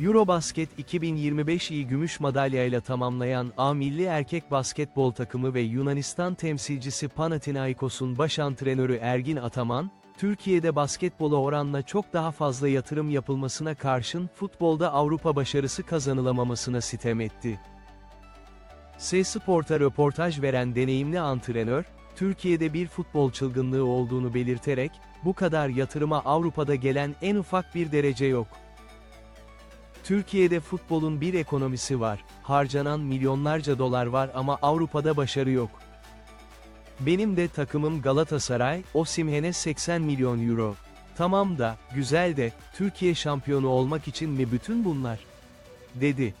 Eurobasket 2025'i gümüş madalyayla tamamlayan A milli erkek basketbol takımı ve Yunanistan temsilcisi Panathinaikos'un baş antrenörü Ergin Ataman, Türkiye'de basketbola oranla çok daha fazla yatırım yapılmasına karşın futbolda Avrupa başarısı kazanılamamasına sitem etti. S-Sport'a röportaj veren deneyimli antrenör, Türkiye'de bir futbol çılgınlığı olduğunu belirterek, bu kadar yatırıma Avrupa'da gelen en ufak bir derece yok. Türkiye'de futbolun bir ekonomisi var, harcanan milyonlarca dolar var ama Avrupa'da başarı yok. Benim de takımım Galatasaray, Osimhen'e 80 milyon euro. Tamam da, güzel de, Türkiye şampiyonu olmak için mi bütün bunlar? Dedi.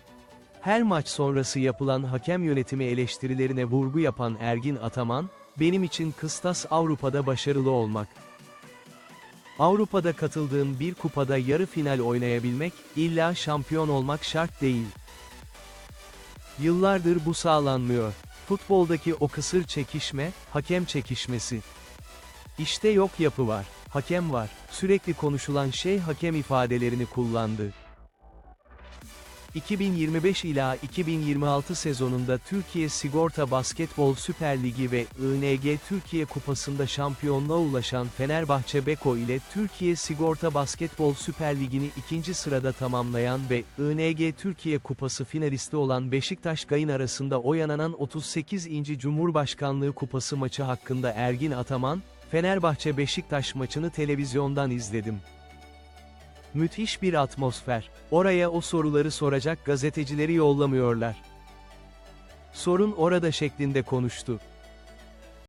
Her maç sonrası yapılan hakem yönetimi eleştirilerine vurgu yapan Ergin Ataman, benim için kıstas Avrupa'da başarılı olmak. Avrupa'da katıldığım bir kupada yarı final oynayabilmek, illa şampiyon olmak şart değil. Yıllardır bu sağlanmıyor. Futboldaki o kısır çekişme, hakem çekişmesi. İşte yok yapı var, hakem var, sürekli konuşulan şey hakem ifadelerini kullandı. 2025 ila 2026 sezonunda Türkiye Sigorta Basketbol Süper Ligi ve ING Türkiye Kupası'nda şampiyonluğa ulaşan Fenerbahçe Beko ile Türkiye Sigorta Basketbol Süper Ligi'ni ikinci sırada tamamlayan ve ING Türkiye Kupası finalisti olan Beşiktaş Gayın arasında oynanan 38. Cumhurbaşkanlığı Kupası maçı hakkında Ergin Ataman, Fenerbahçe Beşiktaş maçını televizyondan izledim. Müthiş bir atmosfer. Oraya o soruları soracak gazetecileri yollamıyorlar. Sorun orada şeklinde konuştu.